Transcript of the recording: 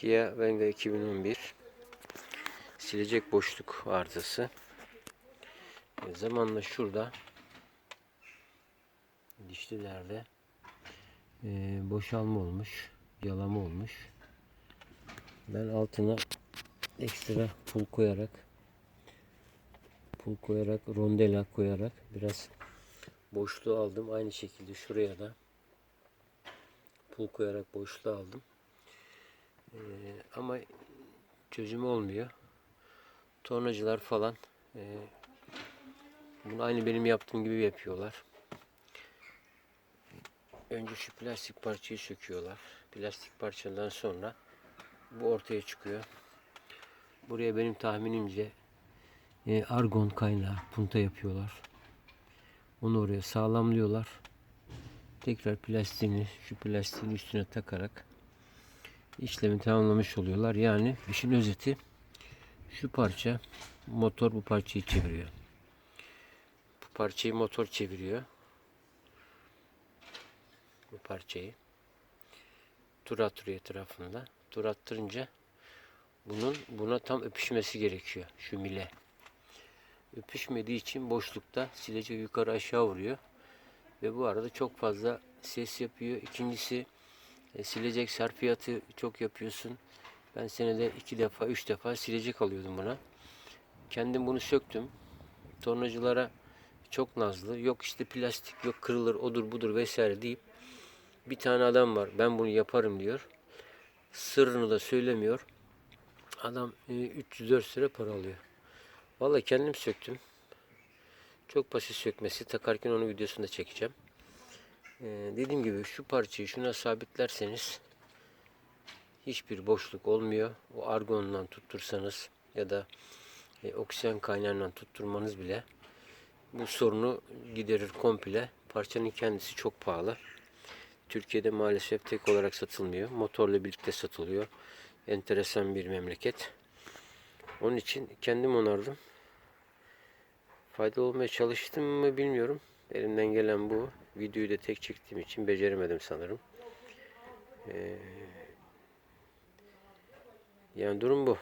Kia Venga 2011 silecek boşluk arızası. E, zamanla şurada dişlilerde e, boşalma olmuş, yalama olmuş. Ben altına ekstra pul koyarak pul koyarak rondela koyarak biraz boşluğu aldım. Aynı şekilde şuraya da pul koyarak boşluğu aldım. Ee, ama çözümü olmuyor. Tornacılar falan e, bunu aynı benim yaptığım gibi yapıyorlar. Önce şu plastik parçayı söküyorlar. Plastik parçadan sonra bu ortaya çıkıyor. Buraya benim tahminimce e, argon kaynağı punta yapıyorlar. Onu oraya sağlamlıyorlar. Tekrar plastiğini şu plastiğin üstüne takarak işlemi tamamlamış oluyorlar. Yani işin özeti şu parça motor bu parçayı çeviriyor. Bu parçayı motor çeviriyor. Bu parçayı tur attırıyor etrafında. Tur attırınca bunun buna tam öpüşmesi gerekiyor. Şu mile. Öpüşmediği için boşlukta silece yukarı aşağı vuruyor. Ve bu arada çok fazla ses yapıyor. İkincisi e, silecek sarfiyatı çok yapıyorsun. Ben senede iki defa, üç defa silecek alıyordum buna. Kendim bunu söktüm. Tornacılara çok nazlı. Yok işte plastik, yok kırılır, odur budur vesaire deyip bir tane adam var. Ben bunu yaparım diyor. Sırrını da söylemiyor. Adam e, 304 lira para alıyor. Vallahi kendim söktüm. Çok basit sökmesi. Takarken onun videosunu da çekeceğim. Ee, dediğim gibi şu parçayı şuna sabitlerseniz hiçbir boşluk olmuyor. O argonla tuttursanız ya da e, oksijen kaynağından tutturmanız bile bu sorunu giderir komple. Parçanın kendisi çok pahalı. Türkiye'de maalesef tek olarak satılmıyor. Motorla birlikte satılıyor. Enteresan bir memleket. Onun için kendim onardım. Faydalı olmaya çalıştım mı bilmiyorum. Elimden gelen bu. Videoyu da tek çektiğim için beceremedim sanırım. Ee, yani durum bu.